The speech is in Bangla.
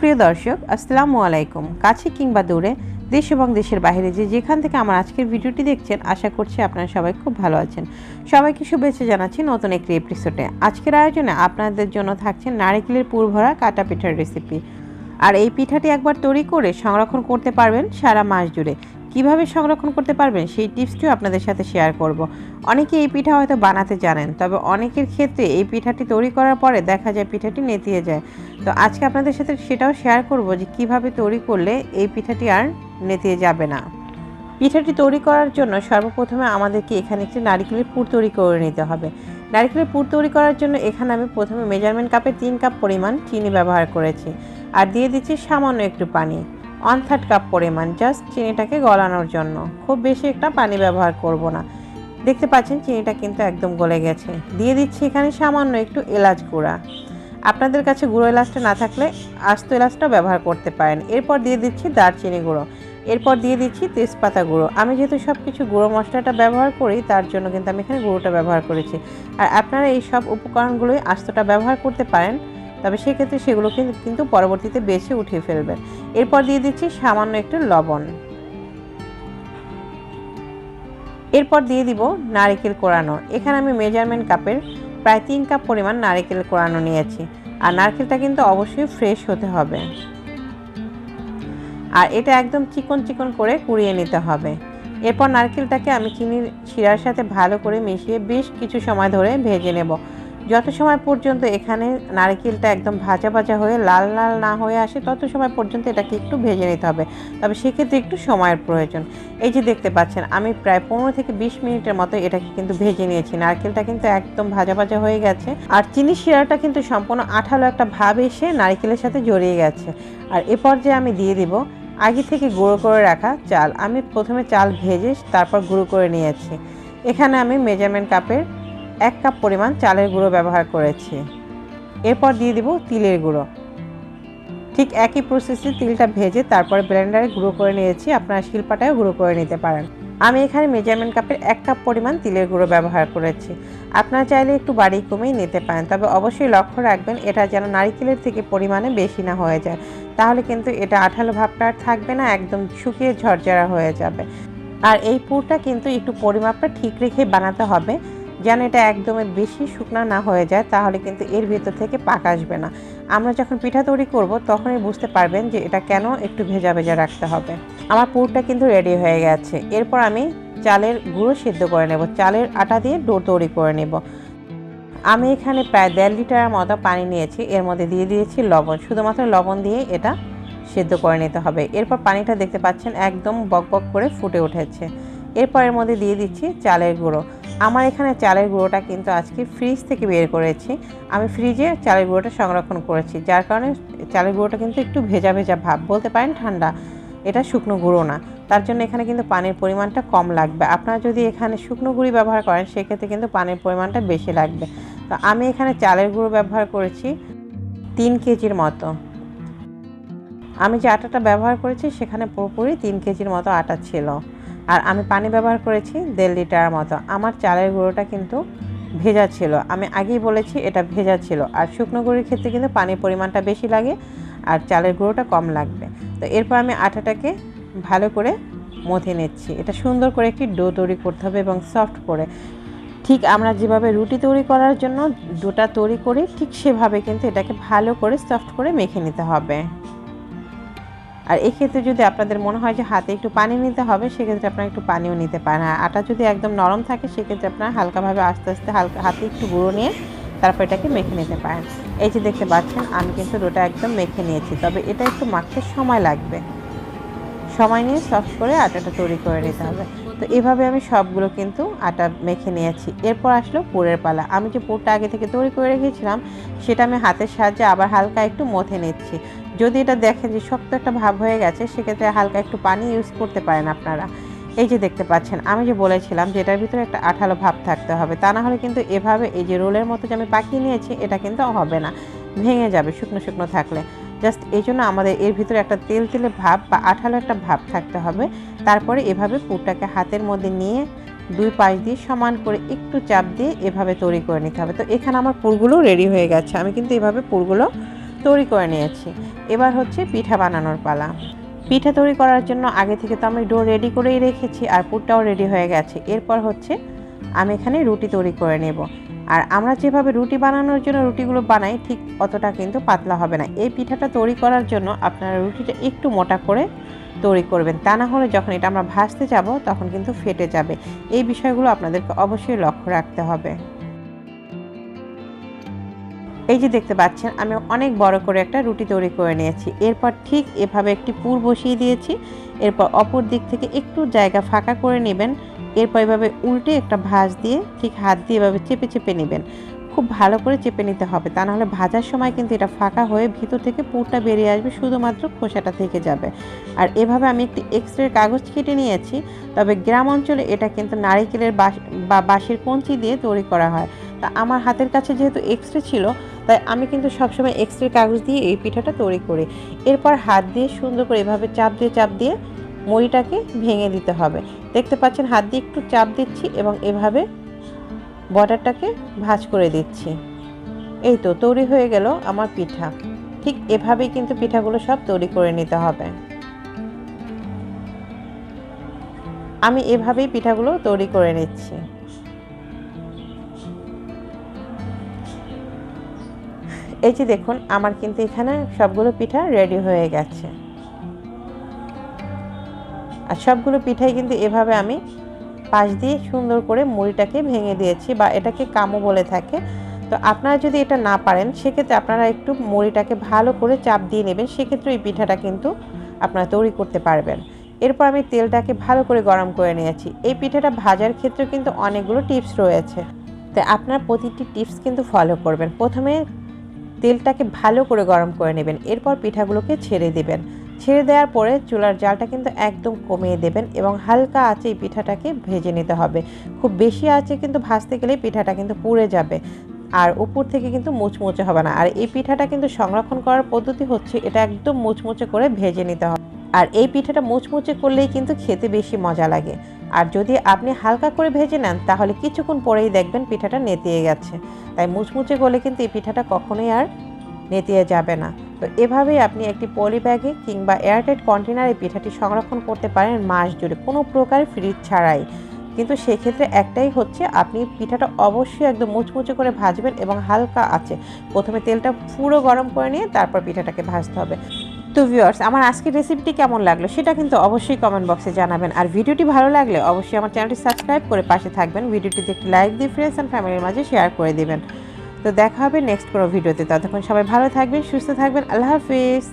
সুপ্রিয় দর্শক, আসসালামু আলাইকুম। কাছে কিংবা দূরে, দেশ এবং দেশের বাইরে যে যেখান থেকে আমার আজকের ভিডিওটি দেখছেন, আশা করছি আপনারা সবাই খুব ভালো আছেন। সবাইকে শুভেচ্ছা জানাচ্ছি নতুন একটি এপিসোডে আজকের আয়োজনে আপনাদের জন্য থাকছে নারিকেলের পুরভরা কাটা পিঠার রেসিপি আর এই পিঠাটি একবার তৈরি করে সংরক্ষণ করতে পারবেন সারা মাস জুড়ে। কীভাবে সংরক্ষণ করতে পারবেন সেই টিপসটিও আপনাদের সাথে শেয়ার করব। অনেকে এই পিঠা হয়তো বানাতে জানেন, তবে অনেকের ক্ষেত্রে এই পিঠাটি তৈরি করার পরে দেখা যায় পিঠাটি নেতিয়ে যায়। তো আজকে আপনাদের সাথে সেটাও শেয়ার করব যে কীভাবে তৈরি করলে এই পিঠাটি আর নেতিয়ে যাবে না। পিঠাটি তৈরি করার জন্য সর্বপ্রথমে আমাদেরকে এখানে একটি নারিকেলের পুর তৈরি করে নিতে হবে। নারিকেলের পুর তৈরি করার জন্য এখানে আমি প্রথমে মেজারমেন্ট কাপে তিন কাপ পরিমাণ চিনি ব্যবহার করেছি। আর দিয়ে দিচ্ছি সামান্য একটু পানি। ওয়ান থার্ড কাপ পরিমাণ জাস্ট চিনিটাকে গলানোর জন্য। খুব বেশি একটা পানি ব্যবহার করব না। দেখতে পাচ্ছেন চিনিটা কিন্তু একদম গলে গেছে। দিয়ে দিচ্ছি এখানে সামান্য একটু এলাচ গুঁড়া। আপনাদের কাছে গুঁড়ো এলাচটা না থাকলে আস্ত এলাচটা ব্যবহার করতে পারেন। এরপর দিয়ে দিচ্ছি দারচিনি গুঁড়ো। এরপর দিয়ে দিচ্ছি তেজপাতা গুঁড়ো। আমি যেহেতু সব কিছু গুঁড়ো মশলাটা ব্যবহার করি, তার জন্য কিন্তু আমি এখানে গুঁড়োটা ব্যবহার করেছি। আর আপনারা এই সব উপকরণগুলোই আস্তটা ব্যবহার করতে পারেন। তবে সেক্ষেত্রে সেগুলো কিন্তু পরবর্তীতে বেছে উঠিয়ে ফেলবেন এরপর দিয়ে দিচ্ছি সামান্য একটু লবণ। এরপর দিয়ে দিব নারিকেল কোড়ানো এখানে আমি মেজারমেন্ট কাপের প্রায় তিন কাপ পরিমাণ নারিকেল কোড়ানো নিয়েছি। আর নারকেলটা কিন্তু অবশ্যই ফ্রেশ হতে হবে। আর এটা একদম চিকন চিকন করে কুড়িয়ে নিতে হবে। এরপর নারকেলটাকে আমি চিনির শিরার সাথে ভালো করে মিশিয়ে বেশ কিছু সময় ধরে ভেজে নেব। যত সময় পর্যন্ত এখানে নারকেলটা একদম ভাজা ভাজা হয়ে লাল লাল না হয়ে আসে, তত সময় পর্যন্ত এটাকে একটু ভেজে নিতে হবে। তবে সেক্ষেত্রে একটু সময়ের প্রয়োজন। এই যে দেখতে পাচ্ছেন, আমি প্রায় পনেরো থেকে বিশ মিনিটের মতো এটাকে কিন্তু ভেজে নিয়েছি। নারকেলটা কিন্তু একদম ভাজা ভাজা হয়ে গেছে। আর চিনি শিরাটা কিন্তু সম্পূর্ণ আঠালো একটা ভাব এসে নারকেলের সাথে জড়িয়ে গেছে। আর এ পর্যায়ে আমি দিয়ে দিব আগে থেকে গুঁড়ো করে রাখা চাল। আমি প্রথমে চাল ভেজে তারপর গুঁড়ো করে নিয়েছি। এখানে আমি মেজারমেন্ট কাপের এক কাপ পরিমাণ চালের গুঁড়ো ব্যবহার করেছি। এরপর দিয়ে দিব তিলের গুঁড়ো। ঠিক একই প্রসেসে তিলটা ভেজে তারপরে ব্লেন্ডারে গুঁড়ো করে নিয়েছি। আপনারা শিল্পাটাও গুঁড়ো করে নিতে পারেন। আমি এখানে মেজারমেন্ট কাপের এক কাপ পরিমাণ তিলের গুঁড়ো ব্যবহার করেছি। আপনারা চাইলে একটু বাড়ি কমেই নিতে পারেন, তবে অবশ্যই লক্ষ্য রাখবেন, এটা যেন নারিকেলের থেকে পরিমাণে বেশি না হয়ে যায়। তাহলে কিন্তু এটা আঠালো ভাবটা আর থাকবে না, একদম শুকিয়ে ঝরঝরা হয়ে যাবে। আর এই পুরটা কিন্তু একটু পরিমাপটা ঠিক রেখে বানাতে হবে। যেন এটা একদমই বেশি শুকনা না হয়ে যায়, তাহলে কিন্তু এর ভেতর থেকে পাক আসবে না। আমরা যখন পিঠা তৈরি করব, তখনই বুঝতে পারবেন যে এটা কেন একটু ভেজা ভেজা রাখতে হবে। আমার পুরটা কিন্তু রেডি হয়ে গেছে। এরপর আমি চালের গুঁড়ো সিদ্ধ করে নেব। চালের আটা দিয়ে ডো তৈরি করে নেব। আমি এখানে প্রায় দেড় লিটারের মতো পানি নিয়েছি। এর মধ্যে দিয়ে দিয়েছি লবণ। শুধুমাত্র লবণ দিয়ে এটা সেদ্ধ করে নিতে হবে। এরপর পানিটা দেখতে পাচ্ছেন, একদম বক বক করে ফুটে উঠেছে। এরপর এর মধ্যে দিয়ে দিচ্ছি চালের গুঁড়ো। আমার এখানে চালের গুঁড়োটা কিন্তু আজকে ফ্রিজ থেকে বের করেছি। আমি ফ্রিজে চালের গুঁড়োটা সংরক্ষণ করেছি, যার কারণে চালের গুঁড়োটা কিন্তু একটু ভেজা ভেজা ভাব, বলতে পারেন ঠান্ডা। এটা শুকনো গুঁড়ো না, তার জন্য এখানে কিন্তু পানির পরিমাণটা কম লাগবে। আপনারা যদি এখানে শুকনো গুঁড়ি ব্যবহার করেন, সেক্ষেত্রে কিন্তু পানির পরিমাণটা বেশি লাগবে। তো আমি এখানে চালের গুঁড়ো ব্যবহার করেছি তিন কেজির মতো। আমি যে আটাটা ব্যবহার করেছি, সেখানে পুরোপুরি তিন কেজির মতো আটা ছিল। আর আমি পানি ব্যবহার করেছি দেড় লিটার মতো। আমার চালের গুঁড়োটা কিন্তু ভেজা ছিল। আমি আগেই বলেছি এটা ভেজা ছিল। আর শুকনো গুঁড়ির ক্ষেত্রে কিন্তু পানির পরিমাণটা বেশি লাগে আর চালের গুঁড়োটা কম লাগবে। তো এরপর আমি আটাটাকে ভালো করে মথে নিচ্ছি। এটা সুন্দর করে একটি ডো তৈরি করতে হবে এবং সফট করে। ঠিক আমরা যেভাবে রুটি তৈরি করার জন্য ডোটা তৈরি করি, ঠিক সেভাবে কিন্তু এটাকে ভালো করে সফট করে মেখে নিতে হবে। আর এক্ষেত্রে যদি আপনাদের মনে হয় যে হাতে একটু পানি নিতে হবে সেক্ষেত্রে আপনারা একটু পানিও নিতে পারেন। আর আটা যদি একদম নরম থাকে সেক্ষেত্রে আপনারা হালকাভাবে আস্তে আস্তে হালকা হাতে একটু গুঁড়ো নিয়ে তারপর এটাকে মেখে নিতে পারেন। এই যে দেখতে পাচ্ছেন আমি কিন্তু রোটা একদম মেখে নিয়েছি তবে এটা একটু মাখতে সময় লাগবে। সময় নিয়ে সফট করে আটাটা তৈরি করে নিতে হবে। তো এভাবে আমি সবগুলো কিন্তু আটা মেখে নিয়েছি। এরপর আসলো পুরের পালা। আমি যে পুরটা আগে থেকে তৈরি করে রেখেছিলাম সেটা আমি হাতের সাহায্যে আবার হালকা একটু মথে নিচ্ছি। যদি এটা দেখেন যে শক্ত একটা ভাব হয়ে গেছে, সেক্ষেত্রে হালকা একটু পানি ইউজ করতে পারেন আপনারা। এই যে দেখতে পাচ্ছেন, আমি যে বলেছিলাম যে এটার ভিতরে একটা আঠালো ভাব থাকতে হবে, তা না হলে কিন্তু এভাবে এই যে রোলের মতো যে আমি পাকিয়ে নিয়েছি, এটা কিন্তু হবে না। ভেঙে যাবে শুকনো শুকনো থাকলে। জাস্ট এই জন্য আমাদের এর ভিতরে একটা তেল তেলে ভাব বা আঠালো একটা ভাব থাকতে হবে। তারপরে এভাবে পুরটাকে হাতের মধ্যে নিয়ে দুই পাশ দিয়ে সমান করে একটু চাপ দিয়ে এভাবে তৈরি করে নিতে হবে। তো এখানে আমার পুরগুলো রেডি হয়ে গেছে। আমি কিন্তু এভাবে পুরগুলো তৈরি করে নিয়েছি। এবার হচ্ছে পিঠা বানানোর পালা। পিঠা তৈরি করার জন্য আগে থেকে তো আমি ডো রেডি করেই রেখেছি আর পুরটাও রেডি হয়ে গেছে। এরপর হচ্ছে আমি এখানে রুটি তৈরি করে নেব। আর আমরা যেভাবে রুটি বানানোর জন্য রুটিগুলো বানাই, ঠিক অতটা কিন্তু পাতলা হবে না। এই পিঠাটা তৈরি করার জন্য আপনারা রুটিটা একটু মোটা করে তৈরি করবেন। তা না হলে যখন এটা আমরা ভাজতে যাব, তখন কিন্তু ফেটে যাবে। এই বিষয়গুলো আপনাদেরকে অবশ্যই লক্ষ্য রাখতে হবে। এই যে দেখতে পাচ্ছেন, আমি অনেক বড় করে একটা রুটি তৈরি করে নিয়েছি। এরপর ঠিক এভাবে একটি পুর বসিয়ে দিয়েছি। এরপর অপর দিক থেকে একটু জায়গা ফাঁকা করে নেবেন। এরপর এভাবে উল্টে একটা ভাঁজ দিয়ে ঠিক হাত দিয়ে এভাবে চেপে চেপে নেবেন। খুব ভালো করে চেপে নিতে হবে। তা নাহলে ভাজার সময় কিন্তু এটা ফাঁকা হয়ে ভিতর থেকে পুরটা বেরিয়ে আসবে, শুধুমাত্র খোসাটা থেকে যাবে। আর এভাবে আমি একটি এক্সরের কাগজ কেটে নিয়েছি, তবে গ্রাম অঞ্চলে এটা কিন্তু নারিকেলের বাঁশ বা বাঁশের কঞ্চি দিয়ে তৈরি করা হয়। তা আমার হাতের কাছে যেহেতু এক্সরে ছিল তাই আমি কিন্তু সবসময় এক্সরে কাগজ দিয়ে এই পিঠাটা তৈরি করি। এরপর হাত দিয়ে সুন্দর করে এভাবে চাপ দিয়ে চাপ দিয়ে মুড়িটাকে ভেঙে দিতে হবে। দেখতে পাচ্ছেন হাত দিয়ে একটু চাপ দিচ্ছি এবং এভাবে বর্ডারটাকে ভাজ করে দিচ্ছি। এই তো তৈরি হয়ে গেল আমার পিঠা। ঠিক এভাবেই কিন্তু পিঠাগুলো সব তৈরি করে নিতে হবে। আমি এভাবেই পিঠাগুলো তৈরি করে নিচ্ছি। এই যে দেখুন, আমার কিন্তু এখানে সবগুলো পিঠা রেডি হয়ে গেছে। আর সবগুলো পিঠাই কিন্তু এভাবে আমি পাশ দিয়ে সুন্দর করে মুড়িটাকে ভেঙে দিয়েছি বা এটাকে কামো বলে থাকে। তো আপনারা যদি এটা না পারেন, সেক্ষেত্রে আপনারা একটু মুড়িটাকে ভালো করে চাপ দিয়ে নেবেন, সেক্ষেত্রে এই পিঠাটা কিন্তু আপনারা তৈরি করতে পারবেন। এরপর আমি তেলটাকে ভালো করে গরম করে নিয়েছি। এই পিঠাটা ভাজার ক্ষেত্রে কিন্তু অনেকগুলো টিপস রয়েছে। তাই আপনার প্রতিটি টিপস কিন্তু ফলো করবেন। প্রথমে তেলটাকে ভালো করে গরম করে নেবেন। এরপর পিঠাগুলোকে ছেড়ে দেবেন। ছেড়ে দেওয়ার পরে চুলার জালটা কিন্তু একদম কমিয়ে দেবেন এবং হালকা আঁচে এই পিঠাটাকে ভেজে নিতে হবে। খুব বেশি আঁচে কিন্তু ভাজতে গেলে পিঠাটা কিন্তু পুড়ে যাবে আর উপর থেকে কিন্তু মুচমুচে হবে না। আর এই পিঠাটা কিন্তু সংরক্ষণ করার পদ্ধতি হচ্ছে এটা একদম মুচমুচে করে ভেজে নিতে হবে। আর এই পিঠাটা মুচমুচে করলেই কিন্তু খেতে বেশি মজা লাগে। আর যদি আপনি হালকা করে ভেজে নেন, তাহলে কিছুক্ষণ পরেই দেখবেন পিঠাটা নেতিয়ে গেছে। তাই মুচমুচে করলে কিন্তু এই পিঠাটা কখনোই আর নেতিয়ে যাবে না। তো এভাবেই আপনি একটি পলি ব্যাগে কিংবা এয়ারটাইট কন্টেনারে পিঠাটি সংরক্ষণ করতে পারেন মাস জুড়ে। কোনো প্রকার ফ্রিজ ছাড়াই। কিন্তু সেক্ষেত্রে একটাই হচ্ছে, আপনি পিঠাটা অবশ্যই একদম মুচমুচে করে ভাজবেন এবং হালকা আছে প্রথমে তেলটা পুরো গরম করে নিয়ে তারপর পিঠাটাকে ভাজতে হবে। তো ভিউয়ার্স আমার আজকের রেসিপিটি কেমন লাগল সেটা কিন্তু অবশ্যই কমেন্ট বক্সে জানাবেন। আর ভিডিওটি ভালো লাগলে অবশ্যই আমার চ্যানেলটি সাবস্ক্রাইব করে পাশে থাকবেন। ভিডিওটিতে একটি লাইক দিয়ে ফ্রেন্ডস অ্যান্ড ফ্যামিলির মাঝে শেয়ার করে দেবেন। তো দেখা হবে নেক্সট কোনো ভিডিওতে ততক্ষণ সবাই ভালো থাকবেন, সুস্থ থাকবেন। আল্লাহ হাফিজ।